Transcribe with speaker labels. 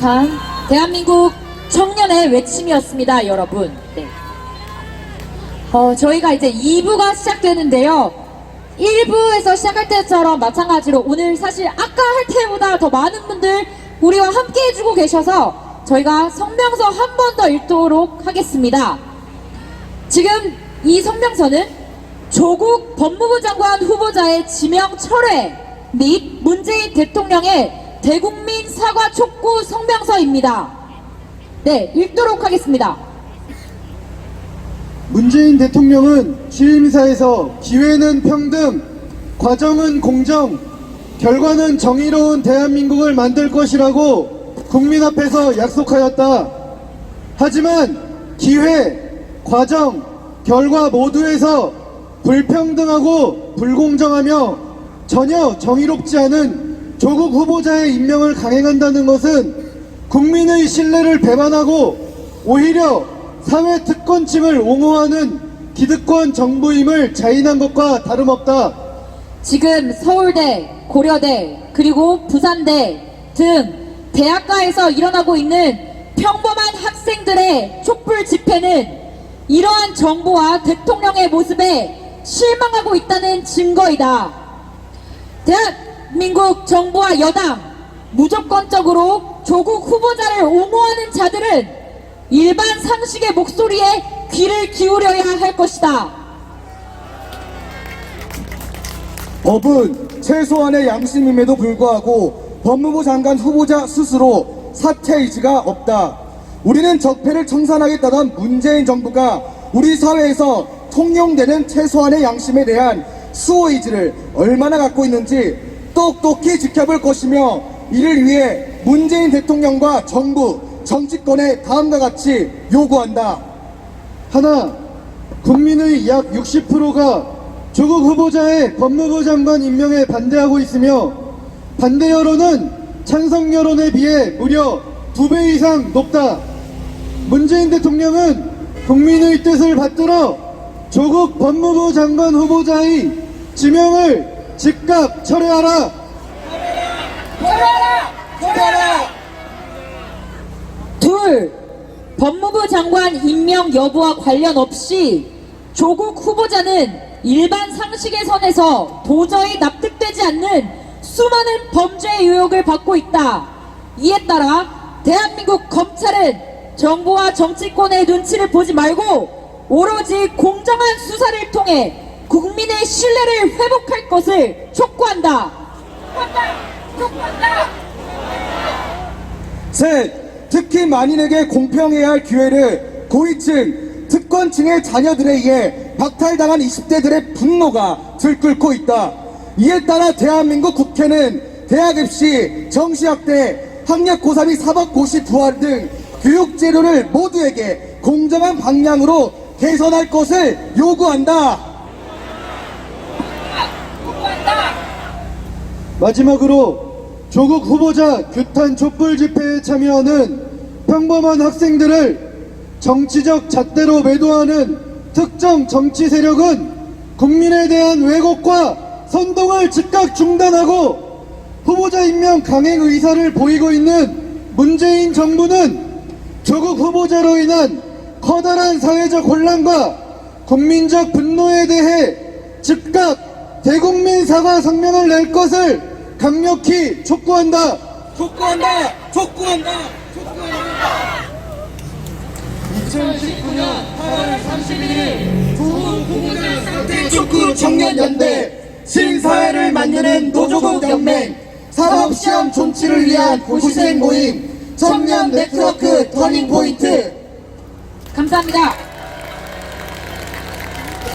Speaker 1: 단 대한민국 청년의 외침이었습니다, 여러분. 네. 어, 저희가 이제 2부가 시작되는데요. 1부에서 시작할 때처럼 마찬가지로 오늘 사실 아까 할 때보다 더 많은 분들 우리와 함께 해주고 계셔서 저희가 성명서 한 번 더 읽도록 하겠습니다. 지금 이 성명서는 조국 법무부 장관 후보자의 지명 철회 및 문재인 대통령의 대국민 사과 촉구 성명서입니다. 네, 읽도록 하겠습니다.
Speaker 2: 문재인 대통령은 취임사에서 기회는 평등, 과정은 공정, 결과는 정의로운 대한민국을 만들 것이라고 국민 앞에서 약속하였다. 하지만 기회, 과정, 결과 모두에서 불평등하고 불공정하며 전혀 정의롭지 않은 조국 후보자의 임명을 강행한다는 것은 국민의 신뢰를 배반하고 오히려 사회 특권층을 옹호하는 기득권 정부임을 자인한 것과 다름없다.
Speaker 1: 지금 서울대, 고려대, 그리고 부산대 등 대학가에서 일어나고 있는 평범한 학생들의 촛불 집회는 이러한 정부와 대통령의 모습에 실망하고 있다는 증거이다. 대 한민국 정부와 여당 무조건적으로 조국 후보자를 옹호하는 자들은 일반 상식의 목소리에 귀를 기울여야 할 것이다.
Speaker 3: 법은 최소한의 양심임에도 불구하고 법무부 장관 후보자 스스로 사퇴 의지가 없다. 우리는 적폐를 청산하겠다던 문재인 정부가 우리 사회에서 통용되는 최소한의 양심에 대한 수호 의지를 얼마나 갖고 있는지 똑똑히 지켜볼 것이며 이를 위해 문재인 대통령과 정부, 정치권에 다음과 같이 요구한다.
Speaker 2: 하나, 국민의 약 60%가 조국 후보자의 법무부 장관 임명에 반대하고 있으며 반대 여론은 찬성 여론에 비해 무려 두배 이상 높다. 문재인 대통령은 국민의 뜻을 받들어 조국 법무부 장관 후보자의 지명을 즉각 철회하라.
Speaker 1: 둘, 법무부 장관 임명 여부와 관련 없이 조국 후보자는 일반 상식의 선에서 도저히 납득되지 않는 수많은 범죄 의혹을 받고 있다. 이에 따라 대한민국 검찰은 정부와 정치권의 눈치를 보지 말고 오로지 공정한 수사를 통해 국민의 신뢰를 회복할 것을 촉구한다.
Speaker 3: 셋, 특히 만인에게 공평해야 할 기회를 고위층, 특권층의 자녀들에 의해 박탈당한 20대들의 분노가 들끓고 있다. 이에 따라 대한민국 국회는 대학 입시, 정시학대, 학력 고사비 사법고시 부활 등 교육제도를 모두에게 공정한 방향으로 개선할 것을 요구한다.
Speaker 2: 마지막으로 조국 후보자 규탄 촛불 집회에 참여하는 평범한 학생들을 정치적 잣대로 매도하는 특정 정치 세력은 국민에 대한 왜곡과 선동을 즉각 중단하고 후보자 임명 강행 의사를 보이고 있는 문재인 정부는 조국 후보자로 인한 커다란 사회적 혼란과 국민적 분노에 대해 즉각 대국민 사과 성명을 낼 것을 강력히 촉구한다.
Speaker 3: 촉구한다! 촉구한다!
Speaker 2: 2019년 8월 31일
Speaker 3: 촉구 청년연대 신사회를 만드는 노조국 연맹 사법시험 존치를 위한 고시생 모임 청년 네트워크 터닝포인트
Speaker 1: 감사합니다.